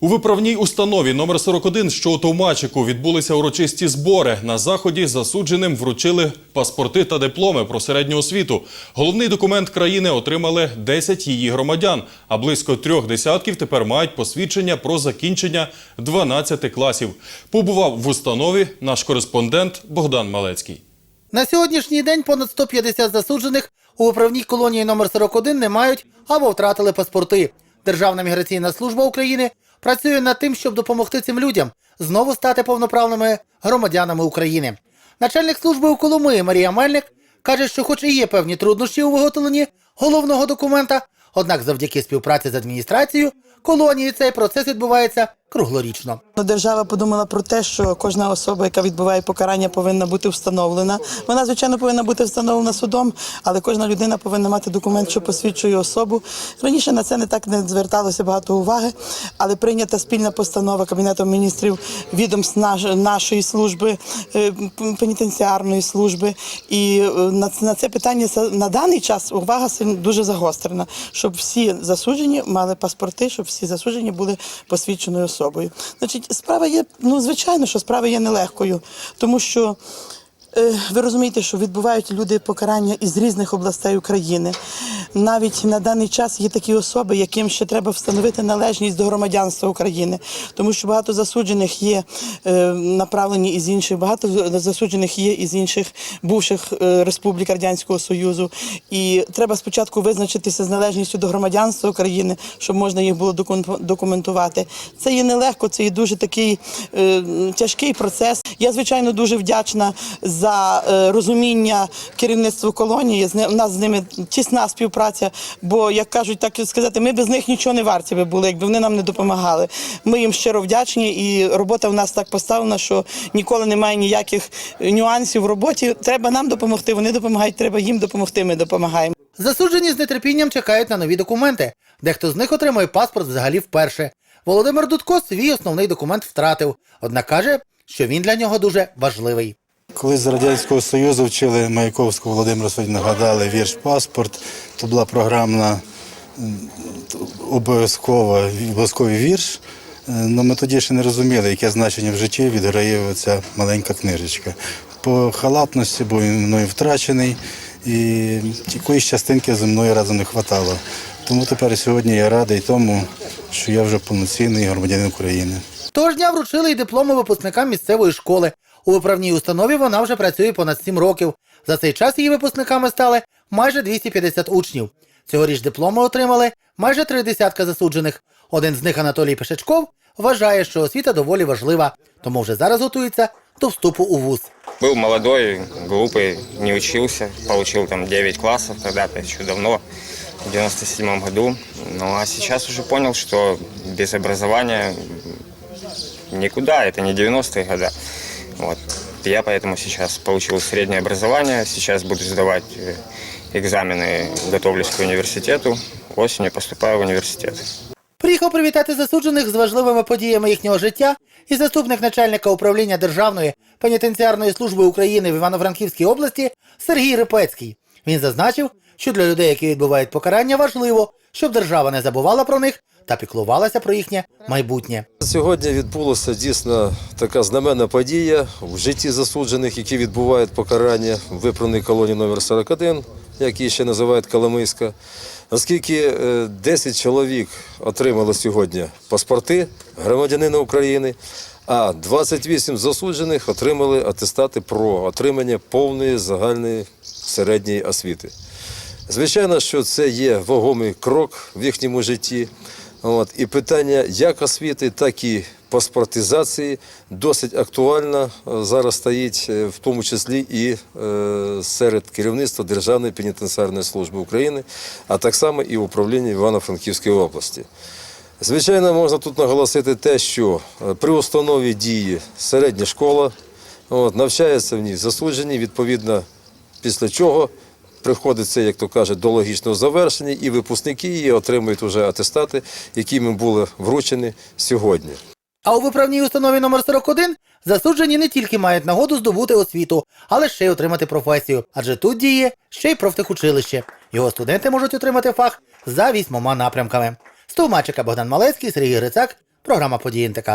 У виправній установі номер 41, що у Товмачику, відбулися урочисті збори. На заході засудженим вручили паспорти та дипломи про середню освіту. Головний документ країни отримали 10 її громадян, а близько трьох десятків тепер мають посвідчення про закінчення 12 класів. Побував в установі наш кореспондент Богдан Малецький. На сьогоднішній день понад 150 засуджених у виправній колонії номер 41 не мають або втратили паспорти. Державна міграційна служба України працює над тим, щоб допомогти цим людям знову стати повноправними громадянами України. Начальник служби у Коломиї Марія Мельник каже, що хоч і є певні труднощі у виготовленні головного документа, однак завдяки співпраці з адміністрацією колонії цей процес відбувається круглорічно. Ну, Держава подумала про те, що кожна особа, яка відбуває покарання, повинна бути встановлена. Вона, звичайно, повинна бути встановлена судом, але кожна людина повинна мати документ, що посвідчує особу. Раніше на це не так не зверталося багато уваги, але прийнята спільна постанова Кабінетом міністрів відомств нашої служби, е, пенітенціарної служби. І е, на, це питання на даний час увага дуже загострена, щоб всі засуджені мали паспорти, щоб всі засуджені були посвідченою особою. Значить, справа є, ну звичайно, що справа є нелегкою, тому що. Е, Ви розумієте, що відбувають люди покарання із різних областей України. Навіть на даний час є такі особи, яким ще треба встановити належність до громадянства України, тому що багато засуджених є е, направлені із інших, багато засуджених є із інших бувших е, республік Радянського Союзу. І треба спочатку визначитися з належністю до громадянства України, щоб можна їх було документувати. Це є нелегко, це є дуже такий тяжкий процес. Я звичайно дуже вдячна за е, розуміння керівництву колонії. У нас з ними тісна співпраця. Бо як кажуть, так сказати, ми без них нічого не варті би були, якби вони нам не допомагали. Ми їм щиро вдячні, і робота в нас так поставлена, що ніколи немає ніяких нюансів в роботі. Треба нам допомогти. Вони допомагають. Треба їм допомогти. Ми допомагаємо. Засуджені з нетерпінням чекають на нові документи. Дехто з них отримує паспорт взагалі вперше. Володимир Дудко свій основний документ втратив, однак каже, що він для нього дуже важливий. Коли з Радянського Союзу вчили Маяковського Володимира сьогодні нагадали вірш Паспорт, то була програмна обов'язкова обов'язковий вірш. Ну, ми тоді ще не розуміли, яке значення в житті відграє ця маленька книжечка. По халатності був мною втрачений, і якоїсь частинки зі мною разом не вистачало. Тому тепер сьогодні я радий тому, що я вже повноцінний громадянин України. Того ж дня вручили й дипломи випускникам місцевої школи. У виправній установі вона вже працює понад 7 років. За цей час її випускниками стали майже 250 учнів. Цьогоріч дипломи отримали майже три десятка засуджених. Один з них Анатолій Пешечков вважає, що освіта доволі важлива, тому вже зараз готується до вступу у вуз. Был молодой, глупый, не учился, получил там 9 классов когда-то, еще давно, в 97 году. Ну а сейчас уже понял, что без образования никуда, это не 90-е годы. Вот. Я поэтому сейчас получил среднее образование, сейчас буду сдавать э, экзамены, готовлюсь к университету, осенью поступаю в университет. Приїхав привітати засуджених з важливими подіями їхнього життя і заступник начальника управління Державної пенітенціарної служби України в Івано-Франківській області Сергій Рипецький. Він зазначив, що для людей, які відбувають покарання, важливо, щоб держава не забувала про них та піклувалася про їхнє майбутнє. Сьогодні відбулася дійсно така знаменна подія в житті засуджених, які відбувають покарання в виправній колонії номер 41, як її ще називають Коломийська. Оскільки е, 10 чоловік отримало сьогодні паспорти громадянина України, а 28 засуджених отримали атестати про отримання повної загальної середньої освіти. Звичайно, що це є вагомий крок в їхньому житті. От, і питання як освіти, так і паспортизації досить актуально е, зараз стоїть, е, в тому числі і е, серед керівництва Державної пенітенціарної служби України, а так само і управління Івано-Франківської області. Звичайно, можна тут наголосити те, що при установі дії середня школа, от, навчаються в ній засуджені, відповідно, після чого приходиться, як то кажуть, до логічного завершення, і випускники її отримують вже атестати, які їм були вручені сьогодні. А у виправній установі номер 41 засуджені не тільки мають нагоду здобути освіту, але ще й отримати професію, адже тут діє ще й профтехучилище. Його студенти можуть отримати фах за вісьмома напрямками. З Товмачика Богдан Малецький, Сергій Грицак, програма «Події НТК».